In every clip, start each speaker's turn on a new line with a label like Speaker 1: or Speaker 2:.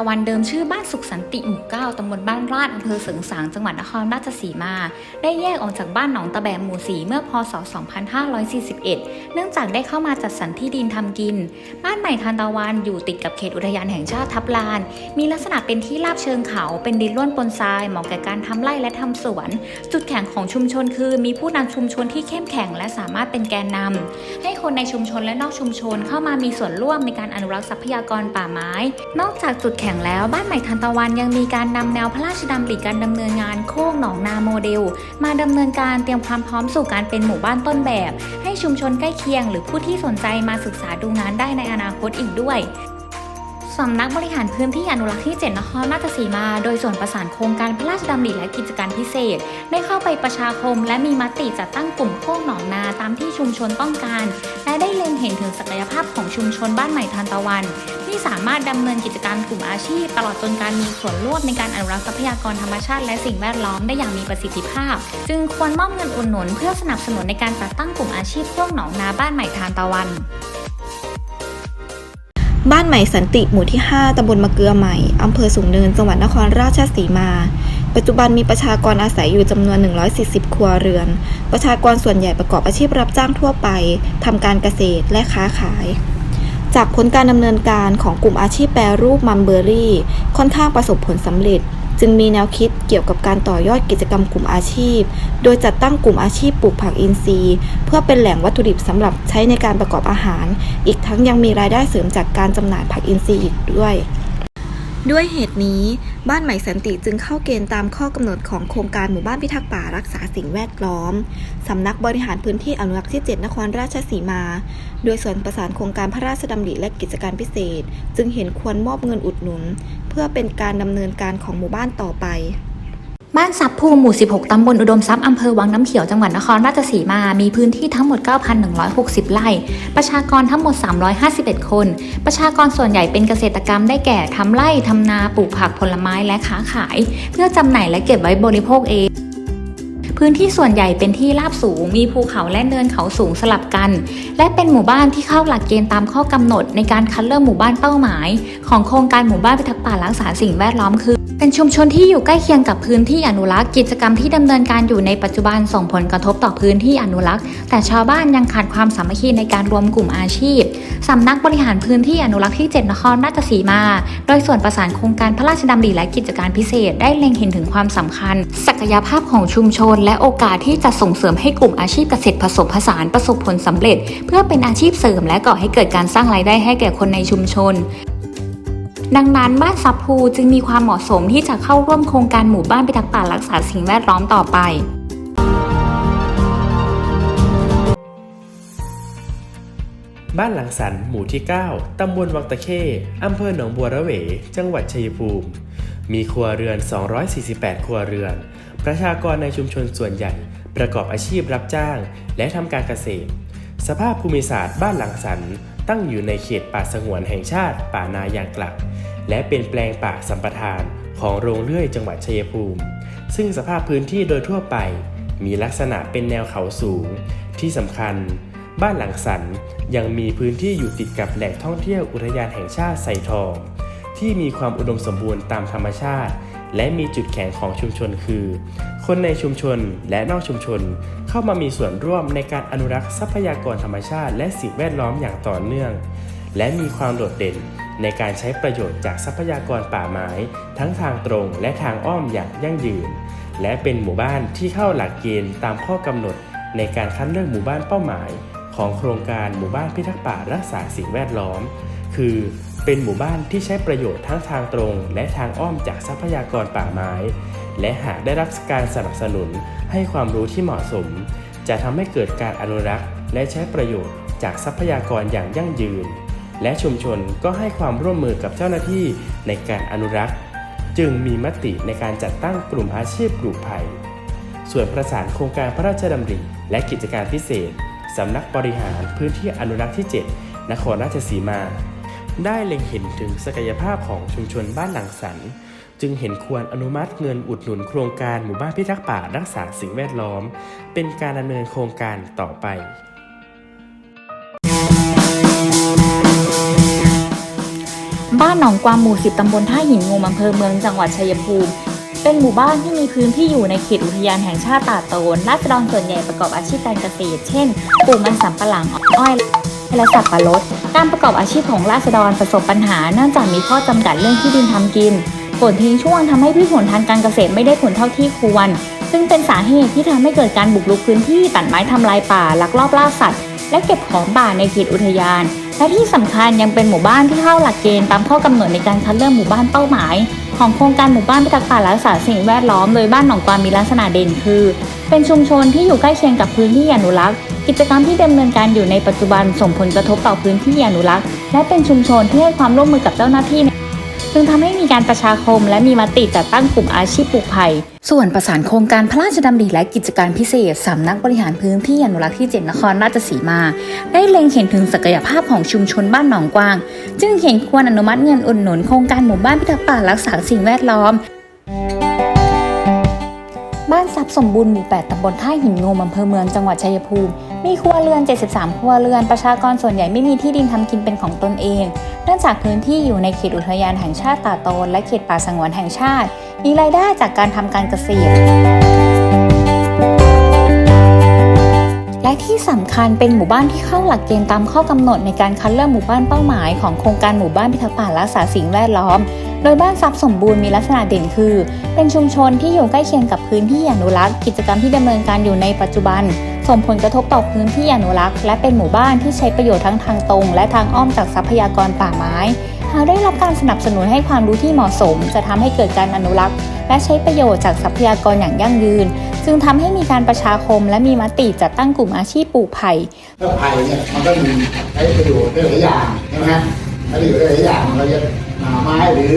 Speaker 1: ะวันเดิมชื่อบ้านสุขสันติหมู่เก้าตำบลบ้านราดอำเภอเสริงสางจังหวัดนครราชสีมา ได้แยกออกจากบ้านหนองตะแบมหมู่สีเมื่อพศ 2541 เนื่องจากได้เข้ามาจัดสรรที่ดินทำกิน บ้านใหม่ทานตะวันอยู่ติดกับเขตอุทยานแห่งชาติทับลาน มีลักษณะเป็นที่ราบเชิงเขา เป็นดินร่วนปนทรายเหมาะแก่การทำไร่และทำสวน จุดแข็งของชุมชนคือ มีผู้นำชุมชนที่เข้มแข็งและสามารถเป็นแกนนำให้คนในชุมชนและนอกชุมชนเข้ามามีส่วนร่วมในการอนุรักษ์ทรัพยากรป่าไม้ นอกจากจุดแข็งแล้วบ้านใหม่ทันตะวันยังมีการนำแนวพระราชดำริการดำเนินงานโค้งหนองนาโมเดล มาดำเนินการเตรียมความพร้อมสู่การเป็นหมู่บ้านต้นแบบ ให้ชุมชนใกล้เคียง หรือผู้ที่สนใจมาศึกษาดูงานได้ในอนาคตอีกด้วยสำนักบริหารพื้นที่อนุรักษ์ที่ 7 นครราชสีมา โดยส่วนประสานโครงการพระราชดำริและกิจการพิเศษ ได้เข้าไปประชาคม และมีมติจัดตั้งกลุ่มโค้งหนองนาตามที่ชุมชนต้องการ และได้เล็งเห็นถึงศักยภาพของชุมชนบ้านใหม่ทานตะวัน ที่สามารถดำเนินกิจการกลุ่มอาชีพ ตลอดจนการมีส่วนร่วมในการอนุรักษ์ทรัพยากรธรรมชาติและสิ่งแวดล้อมได้อย่างมีประสิทธิภาพ จึงควรมอบเงินอุดหนุน เพื่อสนับสนุนในการจัดตั้งกลุ่มอาชีพโค้งหนองนาบ้านใหม่ทานตะวัน
Speaker 2: บ้านใหม่สันติหมู่ที่ 5 ตำบลมะเกลือใหม่ อำเภอสูงเนิน จังหวัดนครราชสีมา ปัจจุบันมีประชากรอาศัยอยู่จำนวน 140 ครัวเรือน ประชากรส่วนใหญ่ประกอบอาชีพรับจ้างทั่วไป ทำการเกษตรและค้าขาย จากผลการดำเนินการของกลุ่มอาชีพแปรรูปมัมเบอรี่ ค่อนข้างประสบผลสำเร็จ จึงมีแนวคิดเกี่ยวกับการต่อยอดกิจกรรมกลุ่มอาชีพ โดยจัดตั้งกลุ่มอาชีพปลูกผักอินทรีย์ เพื่อเป็นแหล่งวัตถุดิบสำหรับใช้ในการประกอบอาหาร อีกทั้งยังมีรายได้เสริมจากการจำหน่ายผักอินทรีย์อีกด้วย ด้วยเหตุนี้บ้านใหม่สันติจึงเข้าเกณฑ์ตามข้อกำหนดของโครงการหมู่บ้านพิทักษ์ป่ารักษาสิ่งแวดล้อมสำนักบริหารพื้นที่อนุรักษ์ที่ 7 นครราชสีมา โดยส่วนประสานโครงการพระราชดำริและกิจการพิเศษ จึงเห็นควรมอบเงินอุดหนุน เพื่อเป็นการดำเนินการของหมู่บ้านต่อไป
Speaker 1: บ้านซับภูมิหมู่ 16 ตำบลอุดมทรัพย์ อำเภอวังน้ำเขียว จังหวัดนครราชสีมา มีพื้นที่ทั้งหมด 9,160 ไร่ ประชากรทั้งหมด 351 คน ประชากรส่วนใหญ่เป็นเกษตรกรรมได้แก่ทำไร่ทำนา ปลูกผักผลไม้ และค้าขาย เพื่อจำหน่ายและเก็บไว้บริโภคเอง พื้นที่ส่วนใหญ่เป็นที่ราบสูง มีภูเขาและเนินเขาสูงสลับกัน และเป็นหมู่บ้านที่เข้าหลักเกณฑ์ตามข้อกำหนด ในการคัดเลือกหมู่บ้านเป้าหมาย ของโครงการหมู่บ้านพิทักษ์ป่ารักษาสิ่งแวดล้อมคือ เป็นชุมชนที่อยู่ใกล้เคียงกับพื้นที่อนุรักษ์กิจกรรมที่ดำเนินการอยู่ในปัจจุบันส่งผลกระทบต่อพื้นที่อนุรักษ์ แต่ชาวบ้านยังขาดความสามัคคีในการรวมกลุ่มอาชีพสำนักบริหารพื้นที่อนุรักษ์ที่ 7 นครราชสีมา โดยส่วนประสานโครงการพระราชดำริและกิจการพิเศษ ได้เล็งเห็นถึงความสำคัญ ศักยภาพของชุมชน และโอกาสที่จะส่งเสริมให้กลุ่มอาชีพเกษตรผสมผสานประสบผลสำเร็จ เพื่อเป็นอาชีพเสริม และก่อให้เกิดการสร้างรายได้ให้แก่คนในชุมชน ดังนั้นบ้านซับพูจึงมีความเหมาะสมที่จะเข้าร่วมโครงการหมู่บ้านพิทักษ์ป่ารักษาสิ่งแวดล้อมต่อไป
Speaker 3: บ้านหลังสันหมู่ที่ 9 ตำบลวังตะเข้อำเภอหนองบัวระเว จังหวัดชัยภูมิ มีครัวเรือน 248 ครัวเรือน ประชากรในชุมชนส่วนใหญ่ ประกอบอาชีพรับจ้าง และทำการเกษตร สภาพภูมิศาสตร์บ้านหลังสัน ตั้งอยู่ในเขตป่าสงวนแห่งชาติป่านายางกลัก และเป็นแปลงป่าสัมปทานของโรงเลื่อยจังหวัดชัยภูมิ ซึ่งสภาพพื้นที่โดยทั่วไป มีลักษณะเป็นแนวเขาสูง ที่สำคัญ บ้านหลังสันยังมีพื้นที่อยู่ติดกับแหล่งท่องเที่ยวอุทยานแห่งชาติไซทอง ที่มีความอุดมสมบูรณ์ตามธรรมชาติ และมีจุดแข็งของชุมชนคือ คนในชุมชนและนอกชุมชน เข้ามามีส่วนร่วมในการอนุรักษ์ทรัพยากรธรรมชาติ และสิ่งแวดล้อมอย่างต่อเนื่อง และมีความโดดเด่นในการใช้ประโยชน์จากทรัพยากรป่าไม้ ทั้งทางตรงและทางอ้อมอย่างยั่งยืน และเป็นหมู่บ้านที่เข้าหลักเกณฑ์ตามข้อกำหนด ในการคัดเลือกหมู่บ้านเป้าหมาย ของโครงการหมู่บ้านพิทักษ์ป่ารักษาสิ่งแวดล้อม คือ เป็นหมู่บ้านที่ใช้ประโยชน์ทั้งทางตรง และทางอ้อมจากทรัพยากรป่าไม้ และหากได้รับการสนับสนุนให้ความรู้ที่เหมาะสม จะทำให้เกิดการอนุรักษ์ และใช้ประโยชน์จากทรัพยากรอย่างยั่งยืน และชุมชนก็ให้ความร่วมมือกับเจ้าหน้าที่ในการอนุรักษ์ จึงมีมติในการจัดตั้งกลุ่มอาชีพปลูกไผ่ส่วนประสานโครงการพระราชดำริและกิจการพิเศษสำนักบริหารพื้นที่อนุรักษ์ที่ 7 นครราชสีมา ได้เล็งเห็นถึงศักยภาพของชุมชนบ้านหลังสัน จึงเห็นควรอนุมัติเงินอุดหนุนโครงการหมู่บ้านพิทักษ์ป่ารักษาสิ่งแวดล้อม เป็นการดำเนินโครงการต่อไป
Speaker 1: บ้านหนองกวางหมู่ 10 ตำบลท่าหินงูอำเภอเมืองจังหวัดชัยภูมิ เป็นหมู่บ้านที่มีพื้นที่อยู่ในเขตอุทยานแห่งชาติตาโตนราษฎรส่วนใหญ่ประกอบอาชีพการเกษตร เช่น ปลูกมันสำปะหลัง อ้อย และสับปะรด การประกอบอาชีพของราษฎรประสบปัญหาเนื่องจากมีข้อจำกัดเรื่องที่ดินทำกินฝนทิ้งช่วงทำให้พืชผลทางการเกษตรไม่ได้ผลเท่าที่ควร ซึ่งเป็นสาเหตุที่ทำให้เกิดการบุกรุกพื้นที่ตัดไม้ทำลายป่าลักลอบล่าสัตว์ และเก็บของป่าในเขตอุทยาน และที่สำคัญยังเป็นหมู่บ้านที่เข้าหลักเกณฑ์ตามข้อกำหนดในการคัดเลือกหมู่บ้านเป้าหมาย ของโครงการหมู่บ้านพิทักษ์ป่ารักษาสิ่งแวดล้อมโดยบ้านหนองกวางมีลักษณะเด่นคือ เป็นชุมชนที่อยู่ใกล้เคียงกับพื้นที่อนุรักษ์ กิจกรรมที่ดำเนินการอยู่ในปัจจุบันส่งผลกระทบต่อพื้นที่อนุรักษ์ และเป็นชุมชนที่ให้ความร่วมมือกับเจ้าหน้าที่ จึงทำให้มีการประชาคมและมีมติจัดตั้งกลุ่มอาชีพปลูกไผ่ส่วนประสานโครงการพระราชดำริและกิจการพิเศษสำนักบริหารพื้นที่อนุรักษ์ที่7นครราชสีมา ได้เล็งเห็นถึงศักยภาพของชุมชนบ้านหนองกวาง จึงเห็นควรอนุมัติเงินอุดหนุนโครงการหมู่บ้านพิทักษ์ป่ารักษาสิ่งแวดล้อมบ้านทรัพย์สมบูรณ์หมู่ 8 ตำบลท่าหินงมอำเภอเมืองจังหวัดชัยภูมิ มีครัวเรือน 73 ครัวเรือน ประชากรส่วนใหญ่ไม่มีที่ดินทำกินเป็นของตนเอง เนื่องจากพื้นที่อยู่ในเขตอุทยานแห่งชาติตาโตน และเขตป่าสงวนแห่งชาติ มีรายได้จากการทำการเกษตร และที่สำคัญเป็นหมู่บ้านที่เข้าหลักเกณฑ์ตามข้อกำหนดในการคัดเลือกหมู่บ้านเป้าหมายของโครงการหมู่บ้านพิทักษ์ป่ารักษาสิ่งแวดล้อม โดยบ้านทรัพย์สมบูรณ์มีลักษณะเด่นคือ เป็นชุมชนที่อยู่ใกล้เคียงกับพื้นที่อนุรักษ์กิจกรรมที่ดำเนินการอยู่ในปัจจุบัน ส่งผลกระทบต่อพื้นที่อนุรักษ์ และเป็นหมู่บ้านที่ใช้ประโยชน์ทั้งทางตรง และทางอ้อมจากทรัพยากรป่าไม้หากได้รับการสนับสนุนให้ความรู้ที่เหมาะสม จะทำให้เกิดการอนุรักษ์ และใช้ประโยชน์จากทรัพยากรอย่างยั่งยืน จึงทำให้มีการประชาคม และมีมติจัดตั้งกลุ่มอาชีพปลูกไผ่
Speaker 4: ไผ่เนี่ยมันก็มีใช้ประโยชน์ได้หลายอย่างใช่ไหมฮะใช้ประโยชน์ได้หลายอย่างเราจะ ไม้หรือ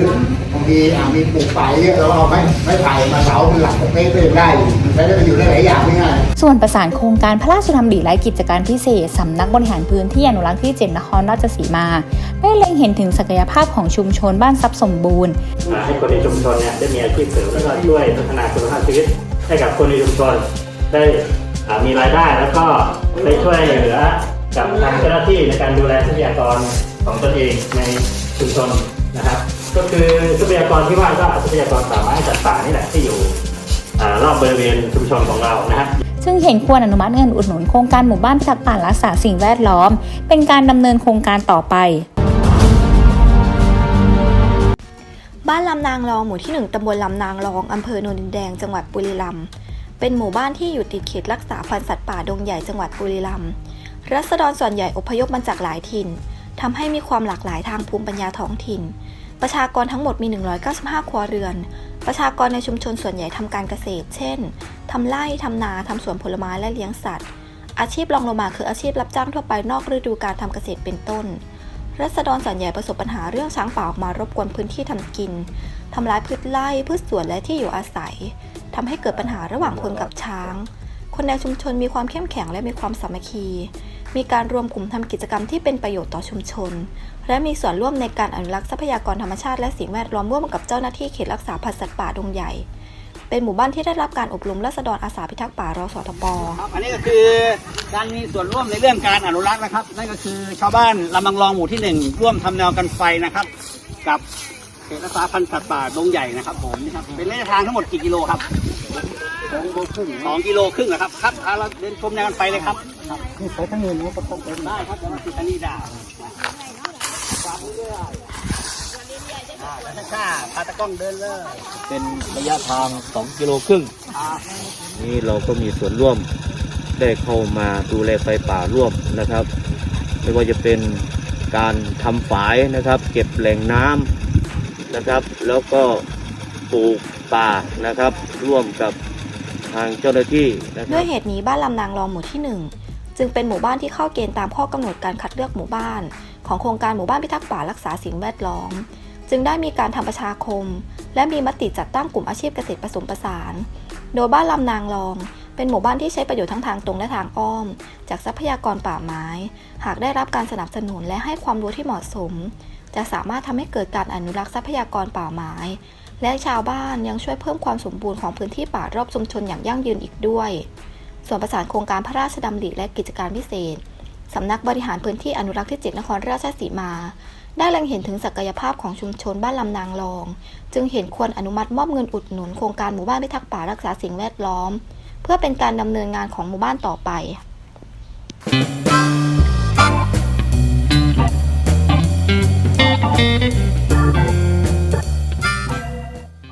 Speaker 4: บางทีอ่ามีปลูกไผ่เยอะเราเอาไม้ไม้ไผ่มาเสาเป็นหลักเป็นเมตรก็ยังได้อยู่มันใช้ได้ประโยชน์ได้หลายอย่างไม่ง่าย
Speaker 1: ส่วนประสานโครงการพระราชดำริและกิจการพิเศษสำนักบริหารพื้นที่อนุรักษ์ที่7นครราชสีมา ได้เล็งเห็นถึงศักยภาพของชุมชนบ้านทรัพย์สมบูรณ์
Speaker 5: อ่าให้คนในชุมชนเนี่ยได้มีอาชีพเสริมแล้วก็ช่วยพัฒนาคุณภาพชีวิตให้กับคนในชุมชนได้อ่ามีรายได้แล้วก็ได้ช่วยเหลือกับทางเจ้าหน้าที่ในการดูแลทรัพยากรของตนเองในชุมชน นะครับ ก็คือทรัพยากรที่ว่าก็ทรัพยากรป่าไม้จัดป่านี่แหละที่อยู่อารอบบริเวณชุมชนของเรานะครับ
Speaker 1: ซึ่งเห็นควรอนุมัติเงินอุดหนุนโครงการหมู่บ้านพิทักษ์ป่ารักษาสิ่งแวดล้อม เป็นการดำเนินโครงการต่อไป
Speaker 2: บ้านลำนางรองหมู่ที่ 1ตำบลลำนางรองอำเภอโนนดินแดงจังหวัดบุรีรัมย์เป็นหมู่บ้านที่อยู่ติดเขตรักษาพันธุ์สัตว์ป่าดงใหญ่จังหวัดบุรีรัมย์รัษฎรส่วนใหญ่อพยพมาจากหลายถิ่น ทำให้มีความหลากหลายทางภูมิปัญญาท้องถิ่น ประชากรทั้งหมดมี 195 ครัวเรือน ประชากรในชุมชนส่วนใหญ่ทำการเกษตร เช่น ทำไร่ ทำนา ทำสวนผลไม้ และเลี้ยงสัตว์ อาชีพรองลงมาคืออาชีพรับจ้างทั่วไปนอกฤดูการทำเกษตรเป็นต้น รัษฎรส่วนใหญ่ประสบปัญหาเรื่องช้างป่าออกมารบกวนพื้นที่ทำกิน ทำร้ายพืชไร่ พืชสวนและที่อยู่อาศัย ทำให้เกิดปัญหาระหว่างคนกับช้าง คนในชุมชนมีความเข้มแข็งและมีความสามัคคี มีการรวมกลุ่มทำกิจกรรมที่เป็นประโยชน์ต่อชุมชน และมีส่วนร่วมในการอนุรักษ์ทรัพยากรธรรมชาติและสิ่งแวดล้อมร่วมกับเจ้าหน้าที่เขตรักษาพันธุ์สัตว์ป่าดงใหญ่ เป็นหมู่บ้านที่ได้รับการอบรมรัษฎรอาสาพิทักษ์ป่ารสทป
Speaker 6: ครับอันนี้ก็คือการมีส่วนร่วมในเรื่องการอนุรักษ์นะครับ นั่นก็คือชาวบ้านลำมังรองหมู่ที่หนึ่งร่วมทำแนวกันไฟนะครับ กับเขตรักษาพันธุ์สัตว์ป่าดงใหญ่นะครับผมนี่ครับเป็นระยะทางทั้งหมดกี่กิโลครับสองกิโลครึ่งสองกิโลครึ่งนะครับครับเอาเราเดินชมแนวกันไฟเลยครับ นี่ไปทั้งนี้นะก็ต้องเดินได้ครับเดี๋ยวมาติดทางนี้ได้ฝากเรื่อยๆอ่าแล้วช้าๆพาตะกล้องเดินเลย
Speaker 7: เป็นระยะทาง 2 กิโลครึ่ง นี่เราก็มีส่วนร่วมได้เข้ามาดูแลไฟป่าร่วมนะครับ ไม่ว่าจะเป็นการทำฝายนะครับ เก็บแหล่งน้ำนะครับ แล้วก็ปลูกป่านะครับ ร่วมกับทางเจ้าหน้าที่นะค
Speaker 2: ด้
Speaker 7: รั
Speaker 2: ว
Speaker 7: บ
Speaker 2: ยเหตุนี้บ้านลำนางรองหมู่ที่ 1 จึงเป็นหมู่บ้านที่เข้าเกณฑ์ตามข้อกำหนดการคัดเลือกหมู่บ้าน ของโครงการหมู่บ้านพิทักษ์ป่ารักษาสิ่งแวดล้อม จึงได้มีการทำประชาคม และมีมติจัดตั้งกลุ่มอาชีพเกษตรผสมผสาน โดยบ้านลำนางรอง เป็นหมู่บ้านที่ใช้ประโยชน์ทั้งทางตรงและทางอ้อม จากทรัพยากรป่าไม้ หากได้รับการสนับสนุนและให้ความรู้ที่เหมาะสม จะสามารถทำให้เกิดการอนุรักษ์ทรัพยากรป่าไม้และชาวบ้านยังช่วยเพิ่มความสมบูรณ์ของพื้นที่ป่ารอบชุมชนอย่างยั่งยืนอีกด้วย ส่วนประสานโครงการพระราชดำริและกิจการพิเศษ สำนักบริหารพื้นที่อนุรักษ์ที่ 7 นครราชสีมา ได้เล็งเห็นถึงศักยภาพของชุมชนบ้านลำนางรอง จึงเห็นควรอนุมัติมอบเงินอุดหนุนโครงการหมู่บ้านพิทักษ์ป่ารักษาสิ่งแวดล้อม เพื่อเป็นการดำเนินงานของหมู่บ้านต่อไป
Speaker 4: เ